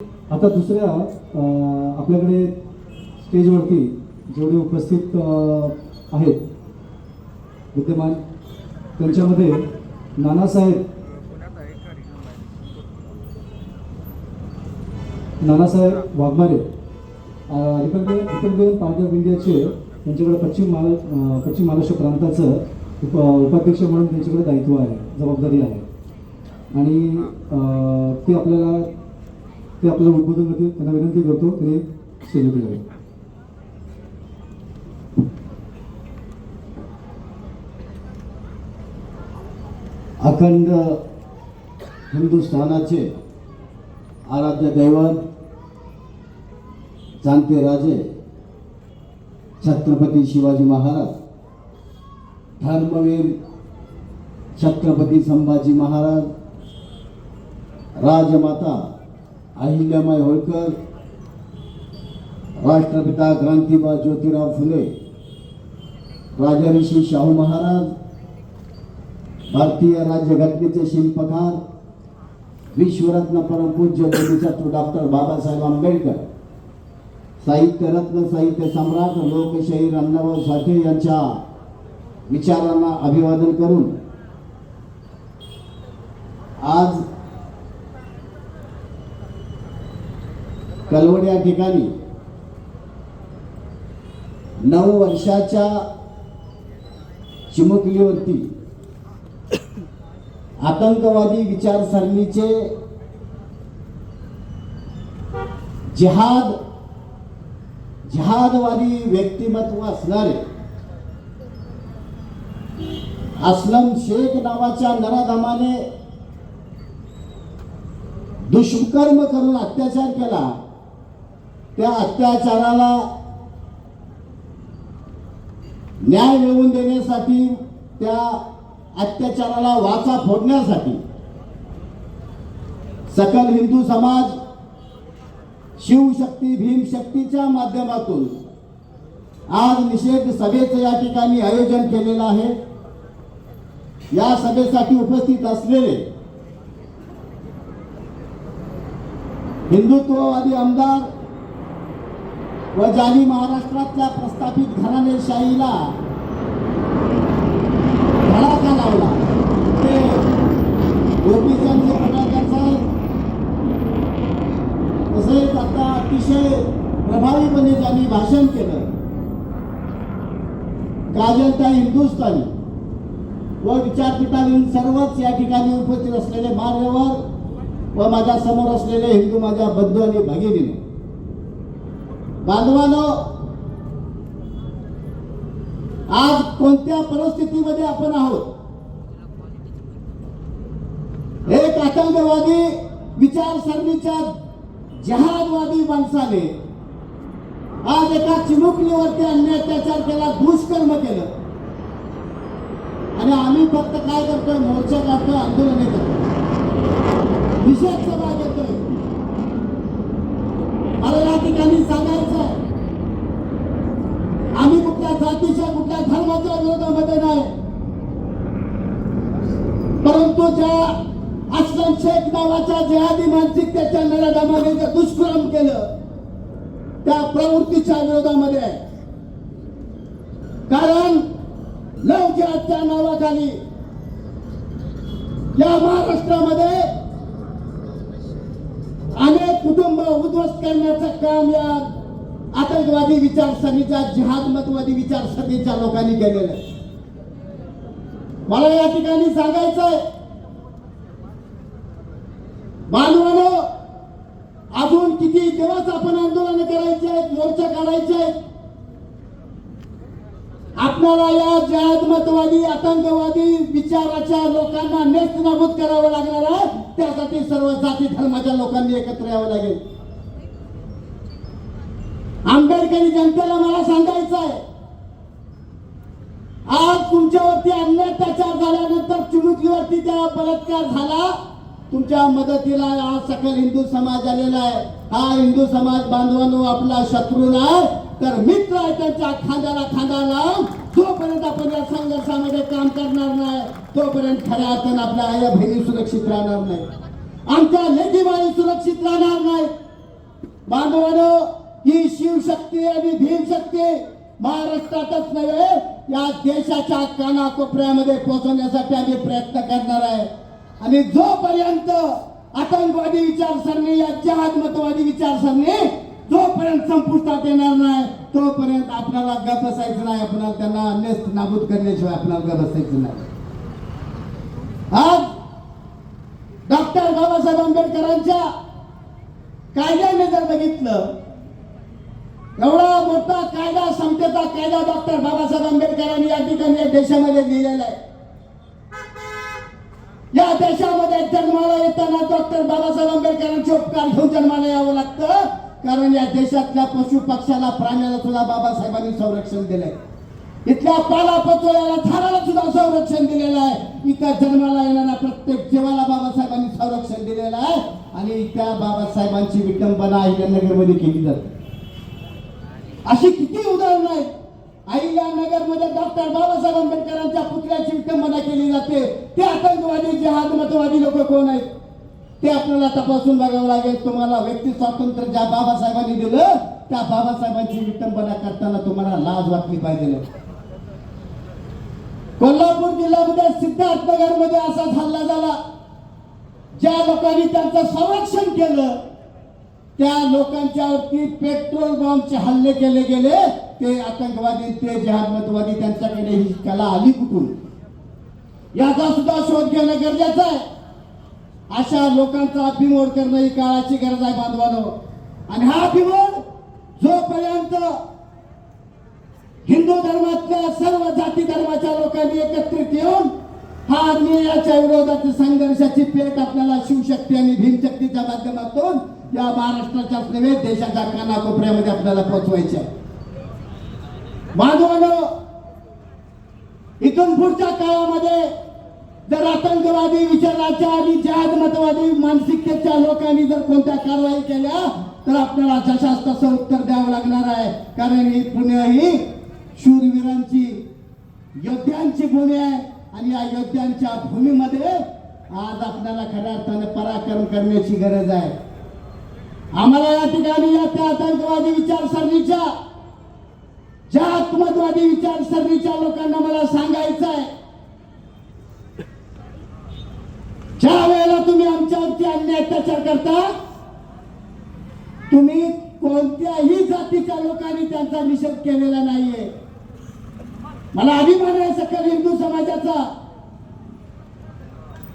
आता दुसऱ्या आपल्याकडे स्टेजवरती जेवढे उपस्थित आहेत विद्यमान त्यांच्यामध्ये Nanasaheb Nanasaheb Waghmare republic republican party of इंडियाचे त्यांच्याकडे पश्चिम महारा पश्चिम महाराष्ट्र प्रांताचं उप उपाध्यक्ष म्हणून त्यांच्याकडे दायित्व आहे जबाबदारी आहे. आणि ते आपल्याला ते आपल्याला उद्बोधन करतील त्यांना विनंती करतो ते स्टेजवरती जावे अखंड हिंदुस्थानाचे आराध्य दैवत जाणते राजे छत्रपती शिवाजी महाराज धर्मवीर छत्रपती संभाजी महाराज राजमाता अहिल्यामाई होळकर राष्ट्रपिता क्रांतीबा ज्योतिराव फुले राजर्षी शाहू महाराज भारतीय राज्यघटनेचे शिल्पकार विश्वरत्न परमपूज्य बोधिसत्व डॉक्टर बाबासाहेब आंबेडकर साहित्यरत्न साहित्य सम्राट लोकशाहीर अण्णाभाऊ साठे यांच्या विचारांना अभिवादन करून आज कलवड या ठिकाणी नऊ वर्षाच्या चिमुकलीवरती आतंकवादी विचारसरणीचे जिहाद जिहादवादी व्यक्तिमत्व असणारे असलम शेख नावाच्या नराधमाने दुष्कर्म करून अत्याचार केला. त्या अत्याचाराला न्याय मिळवून देण्यासाठी त्या अत्याचाराला वाचा फोडण्यासाठी सकल हिंदू समाज शिवशक्ती भीमशक्तीच्या माध्यमातून आज निषेध सभेचं या ठिकाणी आयोजन केलेलं आहे. या सभेसाठी उपस्थित असलेले हिंदुत्ववादी आमदार व ज्यांनी महाराष्ट्रातल्या प्रस्थापित घराणेशाहीला धडाका लावला. ते गोपीचंद पटाकर साहेब तसेच आता अतिशय प्रभावीपणे ज्यांनी भाषण केलं. काजलता हिंदुस्थानी व विचारपीठावरील सर्वच या ठिकाणी उपस्थित असलेले मान्यवर व माझ्यासमोर असलेले हिंदू माझ्या बंधू आणि भगिनी बांधवानो आज कोणत्या परिस्थितीमध्ये आपण आहोत? एक आतंकवादी विचारसरणीच्या जहादवादी माणसाने आज एका चिमुकलीवरती अन्याय अत्याचार केला दुष्कर्म केलं. आणि आम्ही फक्त काय करतोय? मोर्चा काढतोय आंदोलने करतोय. विशेष सभा घेतोय. मला या ठिकाणी सांगायचं आहे आम्ही कुठल्या जातीच्या कुठल्या धर्माच्या विरोधामध्ये नाही. परंतु ज्या असलम शेख नावाच्या जिहादी मानसिकतेच्या नराधामाने जे दुष्कर्म केलं त्या प्रवृत्तीच्या विरोधामध्ये आहे. कारण लव जिहादच्या नावाखाली या महाराष्ट्रामध्ये अनेक कुटुंब उद्ध्वस्त करण्याचं काम या आतंकवादी विचारसरणीच्या जिहादमतवादी विचारसरणीच्या लोकांनी केलेलं आहे. मला या ठिकाणी सांगायचंय मानवानो अजून किती दिवस आपण आंदोलन करायचे आहेत मोर्चा काढायचे आहेत? आपल्याला या जहादमतवादी आतंकवादी विचाराच्या लोकांना नेस्त नाबूद करावं लागणार आहे. त्यासाठी सर्व जाती धर्माच्या लोकांनी एकत्र यावं लागेल. आंबेडकरी जनतेला मला सांगायचं आहे आज तुमच्यावरती अन्य अत्याचार झाल्यानंतर चिमुकलीवरती त्या बलात्कार झाला. तुमच्या मदतीला आज सकल हिंदू समाज आलेला आहे. हा हिंदू समाज बांधवांनो आपला शत्रू नाही. तर मित्र आहे त्यांच्या खांद्याला खांदा लावून जोपर्यंत आपण या संघर्षामध्ये काम करणार नाही. तोपर्यंत खऱ्या अर्थानं आपल्या आया बहिणी सुरक्षित राहणार नाही. आमच्या लेखी सुरक्षित राहणार नाही. बांधवानो ही शिवशक्ती आणि भीमशक्ती महाराष्ट्रातच नव्हे या देशाच्या कानाकोपऱ्यामध्ये पोहोचवण्यासाठी आम्ही प्रयत्न करणार आहे. आणि जोपर्यंत आतंकवादी विचारसरणी या जहादमतवादी विचारसरणी जोपर्यंत संपुष्टात येणार नाही तोपर्यंत आपल्याला गप बसायचं नाही आपल्याला त्यांना नेस्त नाबूद करण्याशिवाय आपल्याला गप बसायचं नाही. आज डॉक्टर बाबासाहेब आंबेडकरांच्या कायद्याने जर बघितलं एवढा मोठा कायदा समतेचा कायदा डॉक्टर बाबासाहेब आंबेडकरांनी या ठिकाणी या देशामध्ये लिहिलेला आहे. या देशामध्ये जन्माला येताना डॉक्टर बाबासाहेब आंबेडकरांचे उपकार घेऊन जन्माला यावं लागतं. कारण या देशातल्या पशु पक्षाला प्राण्याला सुद्धा बाबासाहेबांनी संरक्षण दिलंय. इथल्या पाला पचोळ्याला झाडाला सुद्धा संरक्षण दिलेलं आहे. इथं जन्माला येणाऱ्या प्रत्येक जीवाला बाबासाहेबांनी संरक्षण दिलेलं आहे. आणि त्या बाबासाहेबांची विटंबना अहिल्यानगरमध्ये केली जाते. अशी किती उदाहरणं आहेत. आईला नगरमध्ये डॉक्टर बाबासाहेब आंबेडकरांच्या पुतळ्याची विटंबना केली जाते. ते आतंकवादी जहाद मतवादी लोक कोण आहेत? ते आपल्याला तपासून बघावं लागेल. तुम्हाला व्यक्ती स्वातंत्र्य ज्या बाबासाहेबांनी दिलं त्या बाबासाहेबांची विटंबना करताना तुम्हाला लाज वाटली पाहिजे. कोल्हापूर जिल्ह्यामध्ये सिद्धार्थनगरमध्ये असा हल्ला झाला. ज्या लोकांनी त्यांचं संरक्षण केलं त्या लोकांच्यावरती पेट्रोल बॉम्बचे हल्ले केले गेले ते आतंकवादी ते जहादमतवादी त्यांच्याकडे ही कला आली कुठून? याचा सुद्धा शोध घेणं गरजेचं आहे. अशा लोकांचा अभिमोड करणं ही काळाची गरज आहे बांधवानो. आणि हा अभिमोड जोपर्यंत हिंदू धर्मातल्या सर्व जाती धर्माच्या लोकांनी एकत्रित येऊन हा अन्यायाच्या विरोधात संघर्षाची पेट आपल्याला शिवशक्ती आणि भीमशक्तीच्या माध्यमातून या महाराष्ट्राच्याच नव्हे देशाच्या कानाकोपऱ्यामध्ये आपल्याला पोहोचवायचे आहे. इथून पुढच्या काळामध्ये जर आतंकवादी विचाराच्या आणि जहाद मतवादी मानसिकतेच्या लोकांनी जर कोणत्या कारवाई केल्या तर आपल्याला जशास तसं उत्तर द्यावं लागणार आहे. कारण ही पुणे ही शूरवीरांची योद्ध्यांची भूमी आहे. आणि या योद्ध्यांच्या भूमीमध्ये आज आपल्याला खऱ्या अर्थाने पराक्रम करण्याची गरज आहे. आम्हाला या ठिकाणी या त्या आतंकवादी विचारसरणीच्या ज्या आत्मवादी विचारसरणीच्या लोकांना मला सांगायचं आहे ज्या वेळेला तुम्ही आमच्यावरती अन्याय अत्याचार करता तुम्ही कोणत्याही जातीच्या लोकांनी त्यांचा निषेध केलेला नाहीये. मला अभिमान आहे सकल हिंदू समाजाचा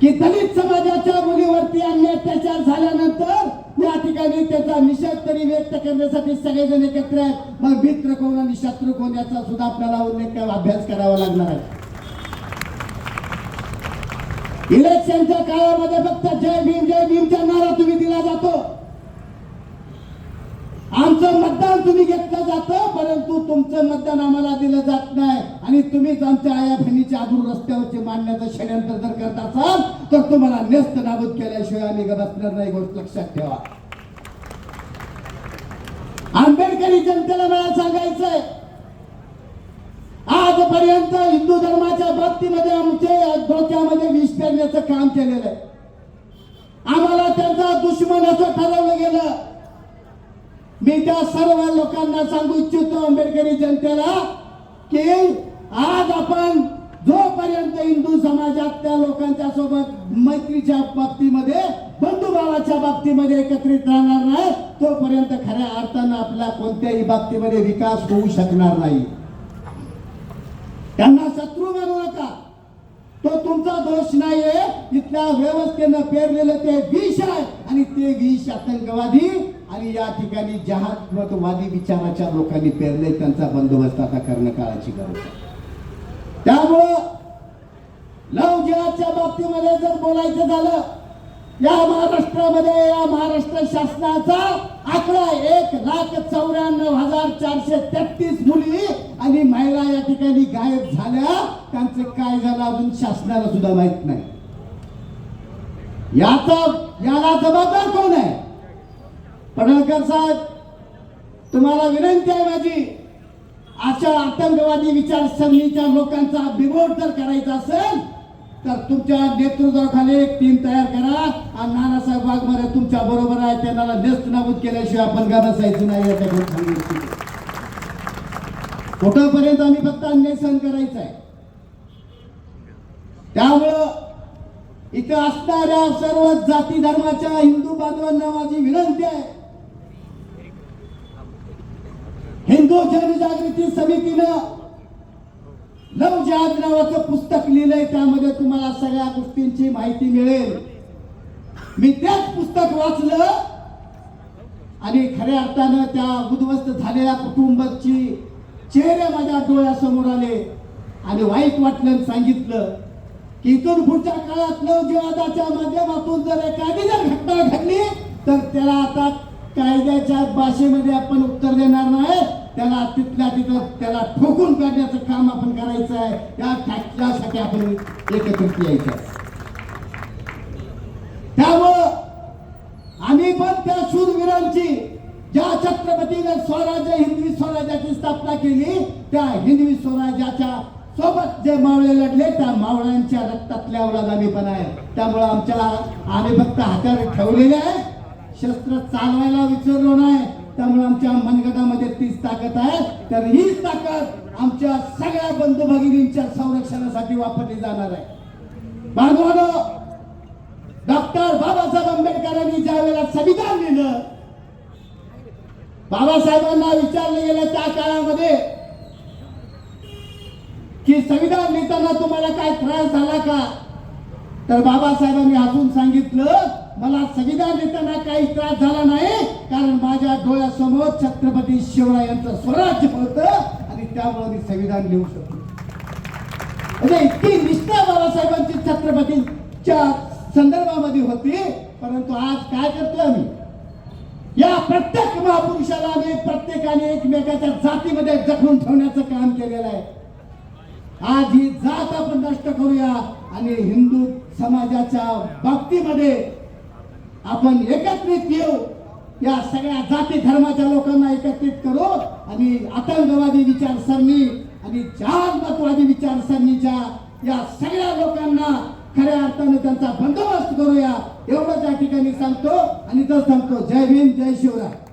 की दलित समाजाच्या मुलीवरती अन्य अत्याचार झाल्यानंतर या ठिकाणी त्याचा निषेध तरी व्यक्त करण्यासाठी सगळेजण एकत्र आहेत. मग मित्र कोण आणि शत्रू कोण याचा सुद्धा आपल्याला उल्लेख अभ्यास करावा लागणार आहे. इलेक्शनच्या काळामध्ये फक्त जय भीम जय भीमचा नारा तुम्ही दिला जातो. आमचं मतदान तुम्ही घेतलं जातं परंतु तुमचं मतदान आम्हाला दिलं जात नाही. आणि तुम्हीच आमच्या आया बहिणीच्या आदूर रस्त्यावरचे मांडण्याचं षडयंत्र जर करत असाल तर तुम्हाला नेस्त नाबूद केल्याशिवाय आम्ही गप नाही गोष्ट लक्षात ठेवा. आंबेडकरी जनतेला मला सांगायचंय आजपर्यंत हिंदू धर्माच्या बाबतीमध्ये आमचे डोक्यामध्ये विष पेरण्याचं काम केलेलं आहे. आम्हाला त्यांचा दुश्मन असं ठरवलं गेलं. मी त्या सर्व लोकांना सांगू इच्छितो आंबेडकरी जनतेला की आज आपण जोपर्यंत हिंदू समाजात त्या लोकांच्या सोबत मैत्रीच्या बाबतीमध्ये बंधुभावाच्या बाबतीमध्ये एकत्रित राहणार नाही तोपर्यंत खऱ्या अर्थानं आपल्या कोणत्याही बाबतीमध्ये विकास होऊ शकणार नाही. त्यांना शत्रू मानू नका. तो तुमचा दोष नाहीये. इथल्या व्यवस्थेनं पेरलेलं ते विष आहे आणि ते विष आतंकवादी आणि या ठिकाणी जहाजवादी विचाराच्या लोकांनी पेरले त्यांचा बंदोबस्त आता करणं काळाची गरज आहे. त्यामुळं लव जहाजच्या बाबतीमध्ये जर बोलायचं झालं या महाराष्ट्रामध्ये या महाराष्ट्र शासनाचा आकडा एक लाख चौऱ्याण्णव हजार चारशे तेहतीस मुली आणि महिला या ठिकाणी गायब झाल्या. त्यांचं काय झालं अजून शासनाला सुद्धा माहीत नाही. याचा याला जबाबदार कोण आहे? पडळकर साहेब तुम्हाला विनंती आहे माझी. अशा आतंकवादी विचारसरणीच्या लोकांचा बिमोड जर करायचा असेल तर तुमच्या नेतृत्वाखाली एक टीम तयार करा आणि नानासाहेब वाघमारे तुमच्या बरोबर आहे. त्यांना नेस्त नाबूद केल्याशिवाय आपण गाणं नाही कुठंपर्यंत आम्ही फक्त अन्याय सहन करायचा आहे? त्यामुळं इथं असणाऱ्या सर्व जाती धर्माच्या हिंदू बांधवांना माझी विनंती आहे. हिंदू जनजागृती समितीनं लव जहाज नावाचं पुस्तक लिहिलंय. त्यामध्ये तुम्हाला सगळ्या गोष्टींची माहिती मिळेल. मी तेच पुस्तक वाचलं आणि खऱ्या अर्थानं त्या उद्ध्वस्त झालेल्या कुटुंबाची चेहरे माझ्या डोळ्यासमोर आले आणि वाईट वाटलं सांगितलं की इथून पुढच्या काळात नवजीवादाच्या माध्यमातून जर एखादी जर घटना घडली तर त्याला आता कायद्याच्या भाषेमध्ये आपण उत्तर देणार नाही त्याला तिथल्या तिथं त्याला ठोकून काढण्याचं काम आपण करायचं आहे. त्या त्यासाठी आपण एकत्रित यायचं त्यामुळं आम्ही पण त्या शूरवीरांची ज्या छत्रपतीने स्वराज्य हिंदवी स्वराज्याची स्थापना केली त्या हिंदवी स्वराज्याच्या सोबत जे मावळे लढले त्या मावळ्यांच्या रक्तातल्या औलाद आम्ही पण आहे. त्यामुळं आमच्याला आम्ही फक्त हातावर ठेवलेले आहे. शस्त्र चालवायला विसरलो नाही. त्यामुळे आमच्या मनगटामध्ये तीच ताकद आहे. तर हीच ताकद आमच्या सगळ्या बंधू भगिनींच्या संरक्षणासाठी वापरली जाणार आहे. बांधवानो डॉक्टर बाबासाहेब आंबेडकरांनी ज्या वेळेला संविधान लिहिलं बाबासाहेबांना विचारलं गेलं त्या काळामध्ये की संविधान लिहिताना तुम्हाला काय त्रास झाला का? तर बाबासाहेबांनी हसून सांगितलं मला संविधान देताना काही त्रास झाला नाही कारण माझ्या डोळ्यासमोर छत्रपती शिवरायांचं स्वराज्य होत आणि त्यामुळे मी संविधान लिहू शकतो म्हणजे इतकी निष्ठा बाबासाहेबांची छत्रपतीच्या संदर्भामध्ये होती परंतु आज काय करतोय आम्ही? या प्रत्येक महापुरुषाला आम्ही प्रत्येकाने एकमेकाच्या जातीमध्ये जखडून ठेवण्याचं काम केलेलं आहे. आज ही जात आपण नष्ट करूया आणि हिंदू समाजाच्या बाबतीमध्ये आपण एकत्रित येऊ. या सगळ्या जाती धर्माच्या लोकांना एकत्रित करू आणि आतंकवादी विचारसरणी आणि जहाजमतवादी विचारसरणीच्या या सगळ्या लोकांना खऱ्या अर्थाने त्यांचा बंदोबस्त करूया. एवढं त्या ठिकाणी सांगतो आणि तर सांगतो जय भीम जय शिवराय.